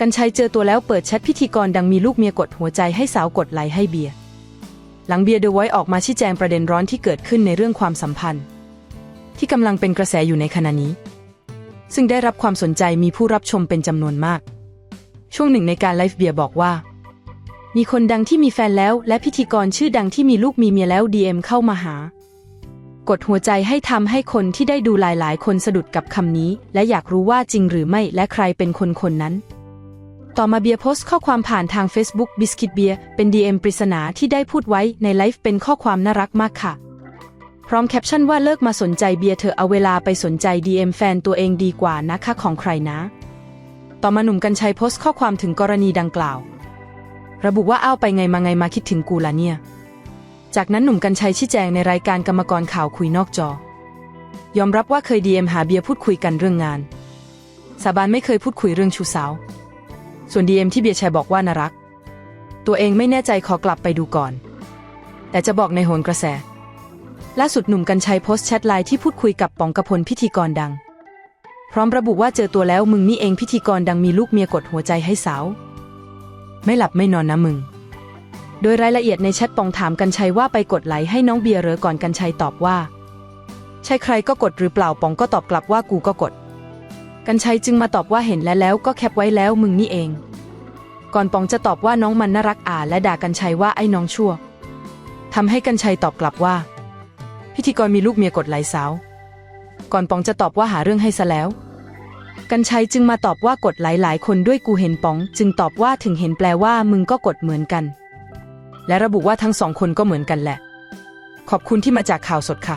กันชัยเจอตัวแล้วเปิดแชทพิธีกรดังมีลูกเมียกดหัวใจให้สาวกดไลค์ให้เบียร์หลังเบียร์เดอะไวท์ออกมาชี้แจงประเด็นร้อนที่เกิดขึ้นในเรื่องความสัมพันธ์ ที่กำลังเป็นกระแสอยู่ในขณะนี้ ซึ่งได้รับความสนใจมีผู้รับชมเป็นจำนวนมาก ช่วงหนึ่งในการไลฟ์เบียร์บอกว่า มีคนดังที่มีแฟนแล้ว และพิธีกรชื่อดังที่มีลูกมีเมียแล้ว DM เข้ามาหา กดหัวใจให้ทำให้คนที่ได้ดูหลายๆ คนสะดุดกับคำนี้ และอยากรู้ว่าจริงหรือไม่และใครเป็นคนคนนั้น ต่อมาเบียร์โพสต์ข้อความผ่านทาง Facebook บิสกิตเบียร์เป็น DM ปริศนาที่ได้พูดไว้ในไลฟ์เป็นข้อความน่ารักมากค่ะ พร้อมแคปชั่นว่าเลิกมาสนใจเบียร์เธอเอาเวลาไปสนใจ DM แฟนตัวเองดีกว่านะคะของใครนะ ต่อมาหนุ่มกัญชัยโพสต์ข้อความถึงกรณีดังกล่าว ระบุว่าอ้าวไปไงมาไงมาคิดถึงกูละเนี่ย จากนั้นหนุ่มกัญชัยชี้แจงในรายการกรรมกรข่าวคุยนอกจอ ยอมรับว่าเคยดีเอ็มหาเบียร์พูดคุยกันเรื่องงาน สาบานไม่เคยพูดคุยเรื่องชูสาว ส่วนดีเอ็มที่เบียร์แชร์บอกว่าน่ารัก ตัวเองไม่แน่ใจขอกลับไปดูก่อน แต่จะบอกในโหนกระแส ล่าสุดหนุ่มกัญชัยโพสต์แชทไลน์ที่พูดคุยกับป๋องกพลพิธีกรดัง พร้อมระบุว่าเจอตัวแล้วมึงนี่เองพิธีกรดังมีลูกเมียกดหัวใจให้สาว ไม่หลับไม่นอนนะมึง โดยรายละเอียดในแชทปองถามกันชัยว่าไปกดไลค์ให้น้องเบียร์เหรอก่อนกันชัยตอบว่า ใช่ใครก็กดหรือเปล่าปองก็ตอบกลับว่ากูก็กด กันชัยจึงมาตอบว่าเห็นแล้วแล้วก็แคปไว้แล้วมึงนี่เอง ก่อนปองจะตอบว่าน้องมันน่ารักอ่าและด่ากันชัยว่าไอ้น้องชั่วทำให้กันชัยตอบกลับว่า พิธีกรมีลูกเมียกดไหลสาว ก่อนปองจะตอบว่าหาเรื่องให้ซะแล้ว กันชัยจึงมาตอบว่ากดหลายๆคนด้วยกูเห็นป๋อง จึงตอบว่าถึงเห็นแปลว่ามึงก็กดเหมือนกัน และระบุว่าทั้งสองคนก็เหมือนกันแหละ ขอบคุณที่มาจากข่าวสดค่ะ